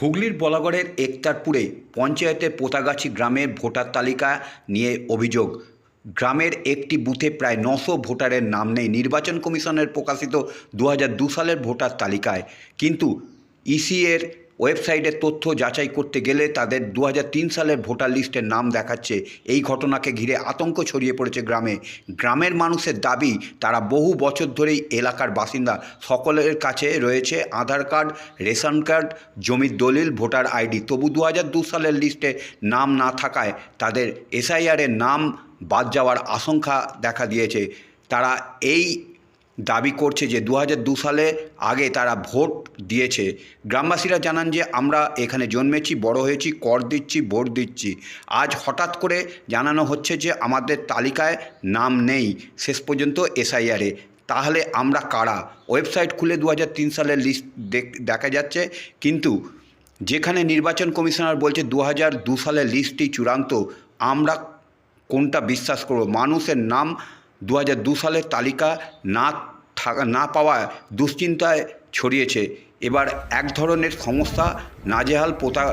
হুগলির বলাগড়ের একতারপুরে পঞ্চায়েতের পোতাগাছি গ্রামের ভোটার তালিকা নিয়ে অভিযোগ। গ্রামের একটি বুথে প্রায় নশো ভোটারের নাম নেই নির্বাচন কমিশনের প্রকাশিত দুহাজার দুই সালের ভোটার তালিকায়। কিন্তু ইসি এর ওয়েবসাইটের তথ্য যাচাই করতে গেলে তাদের দু হাজার তিন সালের ভোটার লিস্টের নাম দেখাচ্ছে। এই ঘটনাকে ঘিরে আতঙ্ক ছড়িয়ে পড়েছে গ্রামে। গ্রামের মানুষের দাবি, তারা বহু বছর ধরেই এলাকার বাসিন্দা। সকলের কাছে রয়েছে আধার কার্ড, রেশন কার্ড, জমির দলিল, ভোটার আইডি। তবু দু সালের লিস্টে নাম না থাকায় তাদের এসআইআরের নাম বাদ যাওয়ার আশঙ্কা দেখা দিয়েছে। তারা এই দাবি করছে যে দু সালে আগে তারা ভোট দিয়েছে। গ্রামবাসীরা জানান যে আমরা এখানে জন্মেছি, বড় হয়েছি, কর দিচ্ছি, ভোট দিচ্ছি। আজ হঠাৎ করে জানানো হচ্ছে যে আমাদের তালিকায় নাম নেই, শেষ পর্যন্ত এসআইআরে। তাহলে আমরা কারা? ওয়েবসাইট খুলে দু হাজার তিন সালের লিস্ট দেখা যাচ্ছে। কিন্তু যেখানে নির্বাচন কমিশনার বলছে দু সালের লিস্টটি চূড়ান্ত, আমরা কোনটা বিশ্বাস করব? মানুষের নাম দু সালের তালিকা না থাকা, না পাওয়ায় দুশ্চিন্তায় ছড়িয়েছে। এবার এক ধরনের সমস্যা নাজেহাল পোতা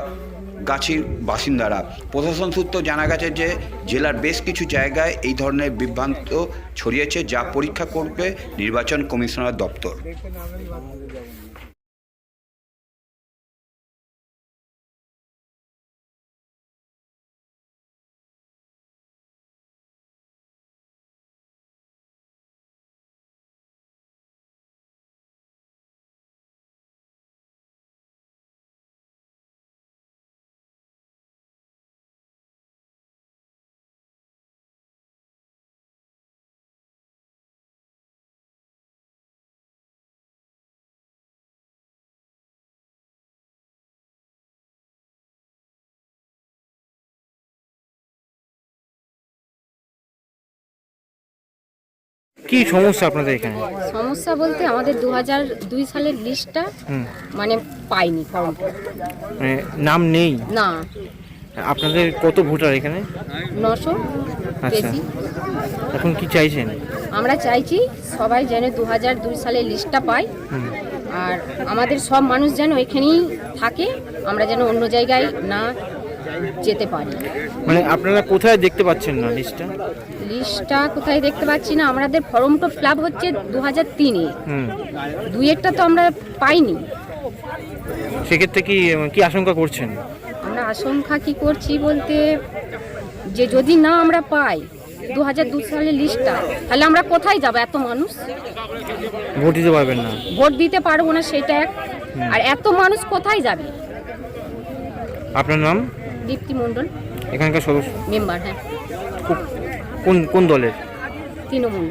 গাছির বাসিন্দারা। প্রশাসন সূত্র জানা গেছে যে, জেলার বেশ কিছু জায়গায় এই ধরনের বিভ্রান্ত ছড়িয়েছে, যা পরীক্ষা করবে নির্বাচন কমিশনার দপ্তর। কি সমস্যা আপনাদের এখানে? সমস্যা বলতে আমাদের দু হাজার দুই সালের লিস্টটা মানে পাইনি ফর্মটা মানে নাম নেই? না। আপনাদের কত ভোটার এখানে? নশো আচ্ছা। এখন কি চাইছেন? আমরা চাইছি সবাই যেন দু হাজার দুই সালের লিস্টটা পায়। আর আমাদের সব মানুষ যেন এখানেই থাকে। আমরা যেন অন্য জায়গায় না যেতে পারি। মানে আপনারা কোথায় দেখতে পাচ্ছেন না লিস্টটা লিস্টটা কোথায় দেখতে পাচ্ছি না আমাদের ফর্মটা ফিল হচ্ছে দু হাজার তিনে একটা তো আমরা পাইনি। সেক্ষেত্রে কি কি আশঙ্কা করছেন? আমরা আশঙ্কা কি করছি বলতে যে যদি না আমরা পাই দু হাজার দু সালের লিস্টটা তাহলে আমরা কোথায় যাব? এত মানুষ? ভোট দিতে পারবেন না। ভোট দিতে পারব না সেটা এক। আর এত মানুষ কোথায় যাবে? আপনার নাম? দীপ্তি মণ্ডল এখানকার সদস্য? মেম্বার হ্যাঁ। কোন কোন দলের? তৃণমূল।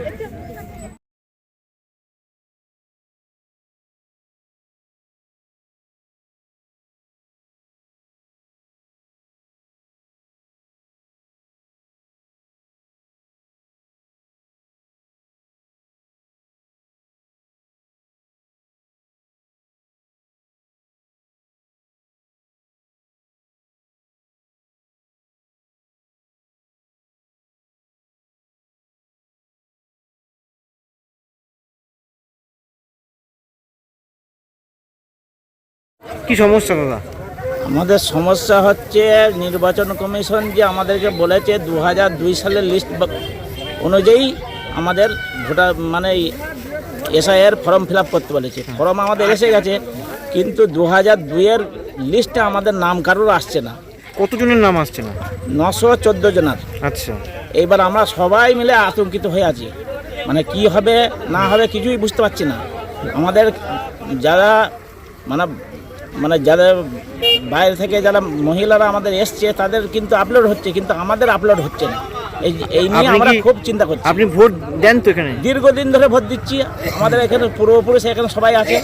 কি সমস্যা দাদা? আমাদের সমস্যা হচ্ছে নির্বাচন কমিশন যে আমাদেরকে বলেছে দু হাজার দুই সালের লিস্ট অনুযায়ী আমাদের ভোটার মানে এসআইয়ের ফর্ম ফিল আপ করতে বলেছে। ফর্ম আমাদের এসে গেছে কিন্তু দু হাজার দুইয়ের লিস্টে আমাদের নাম কারোর আসছে না। কতজনের নাম আসছে না? নশো চোদ্দ জনের। আচ্ছা। এইবার আমরা সবাই মিলে আতঙ্কিত হয়ে আছি। মানে কি হবে না হবে কিছুই বুঝতে পারছি না। আমাদের যারা মানে মানে যাদের বাইরে থেকে যারা মহিলারা আমাদের এসছে তাদের কিন্তু আপলোড হচ্ছে কিন্তু আমাদের আপলোড হচ্ছে না। এই এই নিয়ে আমরা খুব চিন্তা করছি। আপনি ভোট দেন তো এখানে? দীর্ঘদিন ধরে ভোট দিচ্ছি আমাদের এখানে পূর্বপুরুষ এখানে সবাই আছে।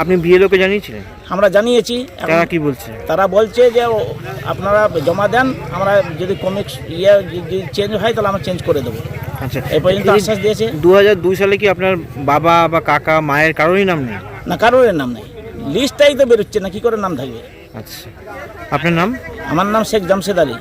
আপনি বিএলওকে জানিয়েছিলেন? আমরা জানিয়েছি। তারা কি বলছে? তারা বলছে যে আপনারা জমা দেন আমরা যদি কমিক্স ইয়ে যদি চেঞ্জ হয় তাহলে আমরা চেঞ্জ করে দেবো। আচ্ছা। এই পর্যন্ত আশ্বাস দিয়েছে। দু হাজার দুই সালে কি আপনার বাবা বা কাকা মায়ের কারোরই নাম নেই? না কারোর নাম নেই। লিস্টটাই তো বেরোচ্ছে না কি করে নাম থাকবে? আচ্ছা। আপনার নাম? আমার নাম শেখ জামশেদ আলী।